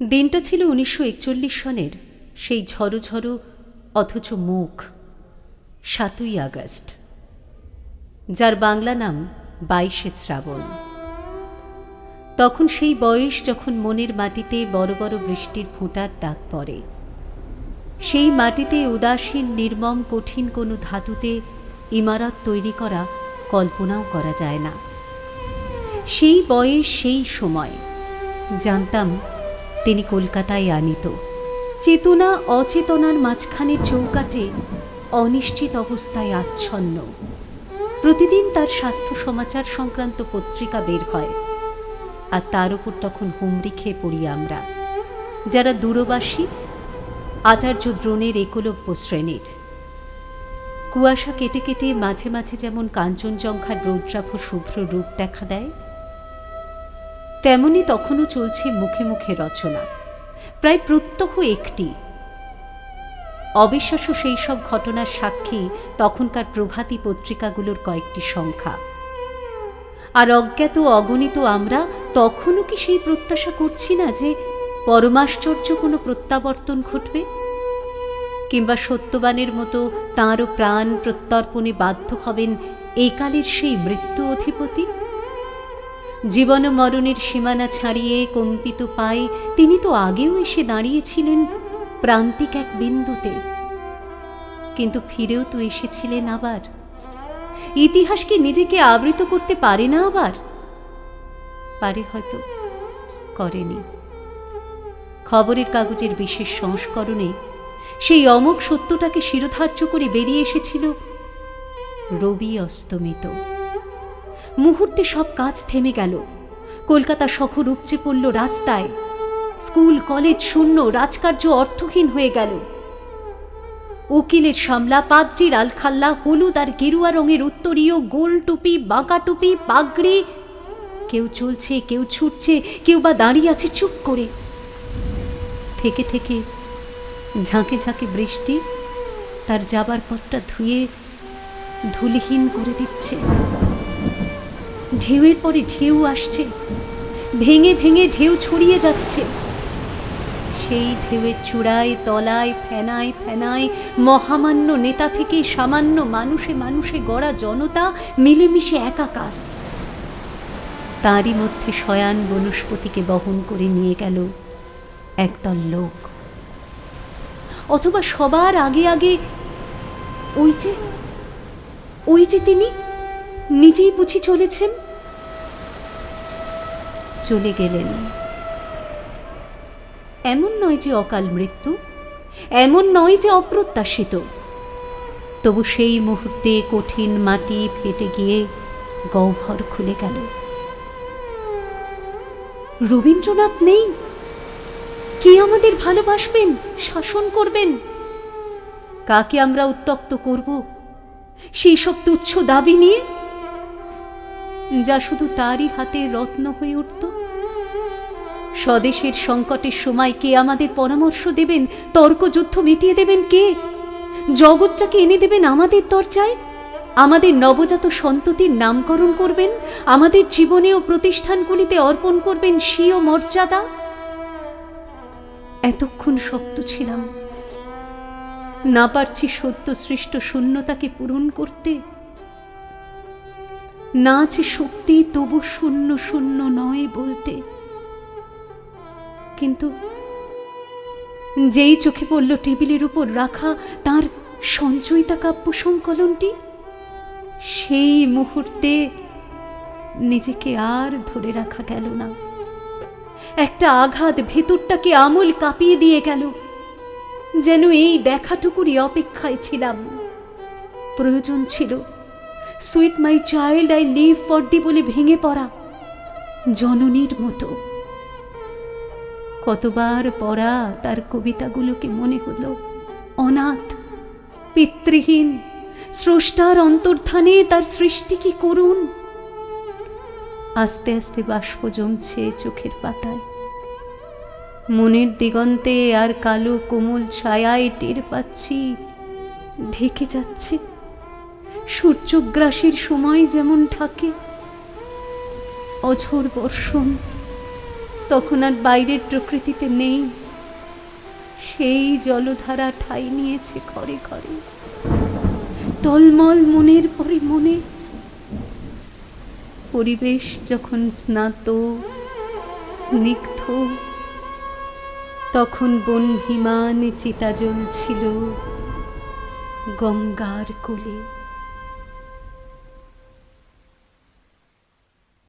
দিনটা ছিল উনিশশো একচল্লিশ সনের সেই ঝড়ো ঝড়ো অথচ মুখ, সাতই আগস্ট, যার বাংলা নাম বাইশে শ্রাবণ। তখন সেই বয়স যখন মনের মাটিতে বড় বড় বৃষ্টির ফোঁটার দাগ পড়ে, সেই মাটিতে উদাসীন, নির্মম, কঠিন কোনো ধাতুতে ইমারত তৈরি করা কল্পনাও করা যায় না। সেই বয়স, সেই সময়, জানতাম তিনি কলকাতায় আনিত। চেতনা অচেতনার মাঝখানের চৌকাটে অনিশ্চিত অবস্থায় আচ্ছন্ন। প্রতিদিন তার স্বাস্থ্য সমাচার সংক্রান্ত পত্রিকা বের হয়। আর তার উপর তখন হুমড়ি খেয়ে পড়ি আমরা, যারা দূরবাসী, আচার্য দ্রোণের একলব্য শ্রেণির। কুয়াশা কেটে কেটে মাঝে মাঝে যেমন কাঞ্চনজঙ্ঘার রৌদ্রাভ শুভ্র রূপ দেখা দেয় তেমনি তখনও চলছে মুখে মুখে রচনা। প্রায় প্রত্যহ একটি। অবিশ্বাস্য সেই সব ঘটনার সাক্ষী তখনকার প্রভাতী পত্রিকাগুলোর কয়েকটি সংখ্যা। আর অজ্ঞাত অগণিত আমরা তখনও কি সেই প্রত্যাশা করছি না যে পরমাশ্চর্য কোনো প্রত্যাবর্তন ঘটবে? কিংবা সত্যবানের মতো তাঁরও প্রাণ প্রত্যর্পণে বাধ্য হবেন একালের সেই মৃত্যু অধিপতি? জীবন মরণের সীমানা ছাড়িয়ে কম্পিত পায়ে তিনি তো আগেও এসে দাঁড়িয়েছিলেন প্রান্তিক এক বিন্দুতে। কিন্তু ফিরেও তো এসেছিলেন আবার। ইতিহাস কি নিজেকে আবৃত করতে পারে না আবার? পারে হয়তো, করেনি। খবরের কাগজের বিশেষ সংস্করণে সেই অমোক সত্যটাকে শিরোধার্য করে বেরিয়ে এসেছিল রবি অস্তমিত। মুহূর্তে সব কাজ থেমে গেল। কলকাতা শহর উপচে পড়ল রাস্তায়। স্কুল, কলেজ, শূন্য, রাজকার্য অর্থহীন হয়ে গেল। উকিলের সামলা, পাদ্রির আলখাল্লা, হলুদ আর গেরুয়া রঙের উত্তরীয়, গোল টুপি, বাঁকা টুপি, পাগড়ি। কেউ চলছে, কেউ ছুটছে, কেউ বা দাঁড়িয়ে আছে চুপ করে। থেকে থেকে ঝাঁকে ঝাঁকে বৃষ্টি তার যাবার পথটা ধুয়ে ধুলিহীন করে দিচ্ছে। ঢেউয়ের পরে ঢেউ আসছে। ভেঙে ভেঙে ঢেউ ছড়িয়ে যাচ্ছে। সেই ঢেউয়ের চূড়ায়, তলায়, ফেনায় ফেনায় মহামান্য নেতা থেকে সামান্য মানুষে মানুষে গড়া জনতা মিলেমিশে একাকার। তারই মধ্যে শয়ান বনস্পতিকে বহন করে নিয়ে গেল একদল লোক। অথবা সবার আগে আগে ওই যে ওই যে তিনি নিজেই বুঝি চলেছেন? চলে গেলেন। এমন নয় যে অকাল মৃত্যু, এমন নয় যে অপ্রত্যাশিত। তবু সেই মুহূর্তে কঠিন মাটি ফেটে গিয়ে গহ্বর খুলে গেল। রবীন্দ্রনাথ নেই? কি আমাদের ভালোবাসবেন, শাসন করবেন? কাকে আমরা উত্তক্ত করব? সেই সব তুচ্ছ দাবি নিয়ে? যা শুধু তারই হাতে রত্ন হয়ে উঠত? স্বদেশের সংকটের সময় কে আমাদের পরামর্শ দেবেন? তর্কযুদ্ধ মিটিয়ে দেবেন কে? জগৎটাকে এনে দেবেন আমাদের দরজায়? আমাদের নবজাত সন্ততির নামকরণ করবেন? আমাদের জীবনে ও প্রতিষ্ঠানগুলিতে অর্পণ করবেন স্বীয় মর্যাদা? এতক্ষণ শক্ত ছিলাম। না পারছি সত্য সৃষ্ট শূন্যতাকে পূরণ করতে। না আছে শক্তি তবু শূন্য শূন্য নয় বলতে। কিন্তু যেই চোখে পড়ল টেবিলের উপর রাখা তার সঞ্চয়িতা কাব্য সংকলনটি, সেই মুহূর্তে নিজেকে আর ধরে রাখা গেল না। একটা আঘাত ভেতরটাকে আমূল কাঁপিয়ে দিয়ে গেল, যেন এই দেখাটুকুরই অপেক্ষায় ছিলাম। প্রয়োজন ছিল sweet my child I live for the বলে ভেঙে পড়া। জননীর মতো। কতবার পড়া তার কবিতাগুলোকে মনে হলো। অনাথ, পিতৃহীন, স্রষ্টার অন্তর্ধানে তার সৃষ্টি কি করুন আস্তে আস্তে বাষ্প জমছে চোখের পাতায়। মনের দিগন্তে আর কালো কোমল ছায়ায় টের পাচ্ছি। ঢেকে যাচ্ছে সূর্যগ্রাসের সময় যেমন ঢাকে অঝোর বর্ষণ, তখন আর বাইরের প্রকৃতিতে নেই। সেই জলধারা ঠাই নিয়েছে ঘরে ঘরে। টলমল মনের পরে মনে, পরিবেশ যখন স্নাত, স্নিগ্ধ, তখন বন ভিমান চিতা জ্বলছিল গঙ্গার কোলে।